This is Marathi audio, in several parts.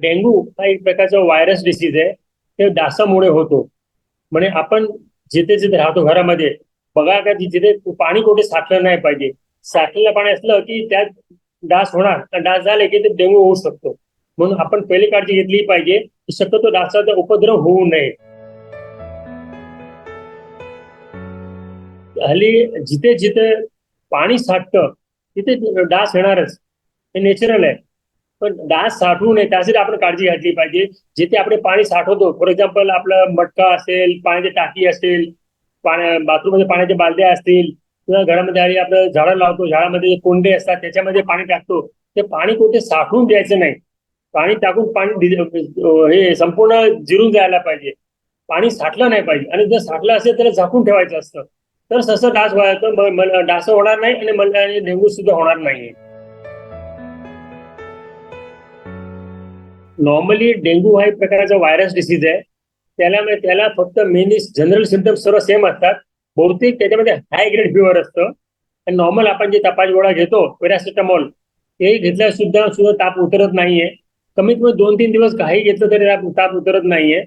डेंग्यू हा एक प्रकारचा व्हायरस डिसीज आहे. ते डासामुळे होतो. म्हणजे आपण जिथे जिथे राहतो घरामध्ये बघा का जिथे पाणी कुठे साठलं नाही पाहिजे. साठलेलं पाणी असलं की त्यात डास होणार. तर डास झाले की ते डेंग्यू होऊ शकतो. म्हणून आपण पहिली काळजी घेतली पाहिजे की शक्यतो डासाचा उपद्रव होऊ नये. हल्ली जिथे जिथे पाणी साठतं तिथे डास येणारच. हे नेचरल आहे. पण डास साठवू नये त्यासाठी आपण काळजी घेतली पाहिजे. जिथे आपण पाणी साठवतो फॉर एक्झाम्पल आपलं मटका असेल पाण्याची टाकी असेल पाण्या बाथरूममध्ये पाण्याच्या बालद्या असतील किंवा घरामध्ये आणि आपलं झाडं लावतो झाडामध्ये कोंडे असतात त्याच्यामध्ये पाणी टाकतो. ते पाणी कुठे साठवून द्यायचं नाही. पाणी टाकून पाणी हे संपूर्ण जिरून जायला पाहिजे. पाणी साठलं नाही पाहिजे. आणि जर साठलं असेल तर झाकून ठेवायचं असतं. तर ससं डास व्हायचं डास होणार नाही आणि मला डेंगू सुद्धा होणार नाही नॉर्मली डेंग्यू हा एक प्रकारचा व्हायरस डिसीज आहे. त्याला म्हणजे त्याला फक्त मेनली जनरल सिमटम्स सर्व सेम असतात. बहुतेक त्याच्यामध्ये हाय ग्रेड फिवर असतं. आणि नॉर्मल आपण जे तपास गोळा घेतो पॅरासिटामॉल ते घेतल्या सुद्धा सुद्धा ताप उतरत नाहीये. कमीत कमी दोन तीन दिवस काही घेतलं तरी ताप ताप उतरत नाहीये.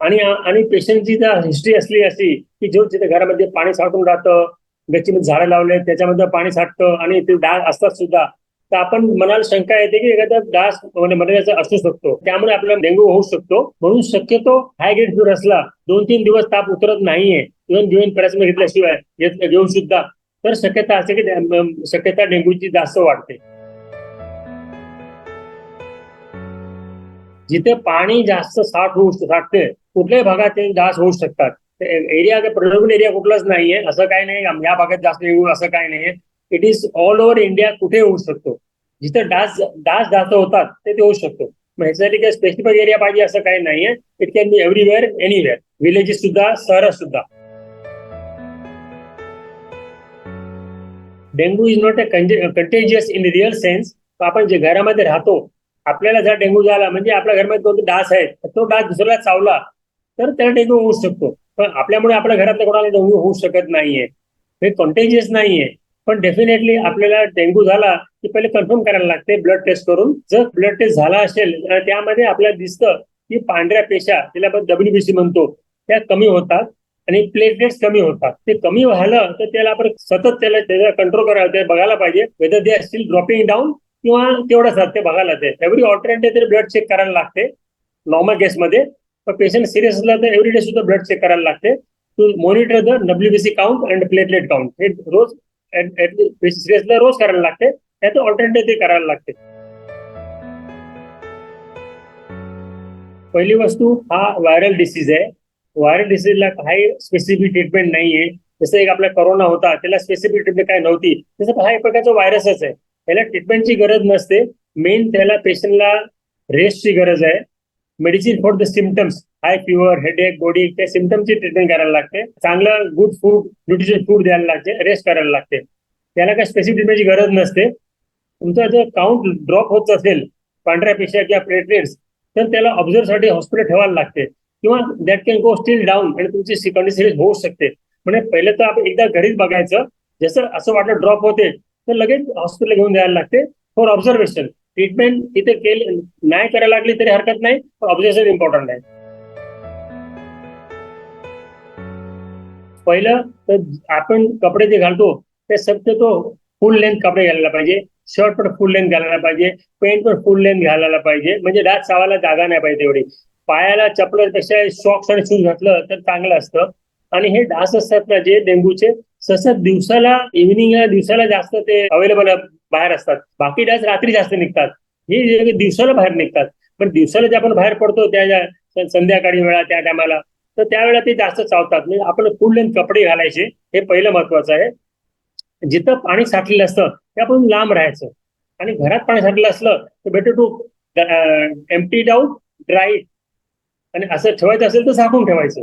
आणि आणि पेशंटची जर हिस्ट्री असली अशी की जो तिथे घरामध्ये पाणी साठून राहतं गच्चीमध्ये झाडं लावले त्याच्यामध्ये पाणी साठतं आणि ते डाग असतात सुद्धा तर आपण मनाला शंका येते की एखादा डास म्हणजे मलेरियाचा असू शकतो. त्यामुळे आपल्याला डेंग्यू होऊ शकतो. म्हणून शक्यतो हाय ग्रेड फिवर असला दोन तीन दिवस ताप उतरत नाहीये इव्हन घेऊन पॅरासिटामॉल घेतल्याशिवाय घेऊन सुद्धा तर शक्यता असते की शक्यता डेंग्यूची जास्त वाढते. जिथे पाणी जास्त साठ होऊ साठते कुठल्याही भागात ते डास होऊ शकतात. एरिया प्रलोभन एरिया कुठलाच नाहीये. असं काही नाही या भागात जास्त येऊ असं काही नाहीये. It is all over India कुठे होऊ शकतो? जिथे डास डास जास्त होतात ते होऊ शकतो. मग ह्याच्यासाठी काही स्पेसिफिक एरिया पाहिजे असं काही नाहीये. It can be everywhere anywhere villages सुद्धा शहर सुद्धा. Dengue is not a contagious in real sense आपण जे घरामध्ये राहतो आपल्याला जर डेंग्यू झाला म्हणजे आपल्या घरामध्ये कोणते डास आहेत तर तो डास दुसऱ्याला चावला तर त्याला डेंग्यू होऊ शकतो. पण आपल्यामुळे आपल्या घरातल्या कोणाला डेंग्यू होऊ शकत नाहीये. हे कॉन्टेजियस नाहीये. पण डेफिनेटली आपल्याला डेंग्यू झाला की पहिले कन्फर्म करायला लागते ब्लड टेस्ट करून. जर ब्लड टेस्ट झाला असेल तर त्यामध्ये आपल्याला दिसतं की पांढऱ्या पेशा तिला आपण डब्ल्यूबीसी म्हणतो त्या कमी होतात आणि प्लेटलेट्स कमी होतात. ते कमी झालं तर त्याला आपण सतत त्याला त्याला कंट्रोल करायला बघायला पाहिजे. Whether they are still dropping down किंवा तेवढंच राहते बघायला ते. एव्हरी ऑल्टरनेटिव्ह तरी ब्लड चेक करायला लागते. नॉर्मल केसमध्ये पण पेशंट सिरियस असला तर एव्हरी डे सुद्धा ब्लड चेक करायला लागते. To monitor the WBC count and platelet count हे रोज सिरियसला रोज करायला लागते त्यात ऑल्टरनेटिव्ह ते करायला लागते पहिली वस्तू हा व्हायरल डिसीज आहे व्हायरल डिसीजला काही स्पेसिफिक ट्रीटमेंट नाहीये जसं एक आपला कोरोना होता त्याला स्पेसिफिक ट्रीटमेंट काय नव्हती तसं हा एक प्रकारचा व्हायरसच आहे त्याला ट्रीटमेंटची गरज नसते मेन त्याला पेशंटला रेस्टची गरज आहे medicine for the symptoms high fever headache body त्या सिमटमची ट्रीटमेंट करायला लागते. चांगलं गुड फूड न्यूट्रिशन फूड द्यायला लागते रेस्ट करायला लागते. त्याला काही स्पेसिफिक ट्रीटमेंटची गरज नसते. तुमचा जर काउंट ड्रॉप होत असेल पांढऱ्या पेशा किंवा प्लेटलेट्स तर त्याला ऑब्झर्वसाठी हॉस्पिटल ठेवायला लागते. किंवा that can go still down आणि तुमची सिकंडी सिरीज होऊ शकते. म्हणजे पहिलं तर आपण एकदा घरीच बघायचं. जसं असं वाटलं ड्रॉप होते तर लगेच हॉस्पिटल घेऊन जायला लागते फॉर ऑब्झर्वेशन ट्रीटमेंट इथे केली नाही करायला लागली तरी हरकत नाही पण ऑब्झर्वेशन इम्पॉर्टंट आहे. पहिलं तर आपण कपडे जे घालतो ते शक्यतो फुल लेंथ कपडे घालायला पाहिजे. शर्ट पण फुल लेंथ घालायला पाहिजे. पेंट पण फुल लेंथ घालायला पाहिजे. म्हणजे डास चावायला जागा नाही पाहिजे तेवढी. पायाला चपलापेक्षा सॉक्स आणि शूज घातलं तर चांगलं असतं. आणि हे डास असतात ना जे डेंग्यूचे ससत दिवसाला इव्हिनिंगला दिवसाला जास्त ते अवेलेबल बाहेर असतात. बाकी डास रात्री जास्त निघतात. हे दिवसाला बाहेर निघतात. पण दिवसाला जे आपण बाहेर पडतो त्या ज्या संध्याकाळी वेळा त्या टायमाला तर त्यावेळेला ते जास्त चावतात. म्हणजे आपण फुल लेंथ कपडे घालायचे हे पहिलं महत्वाचं आहे. जिथं पाणी साठलेलं असतं ते आपण लांब राहायचं. आणि घरात पाणी साठलेलं असलं तर better to empty doubt dry आणि असं ठेवायचं असेल तर झाकून ठेवायचं.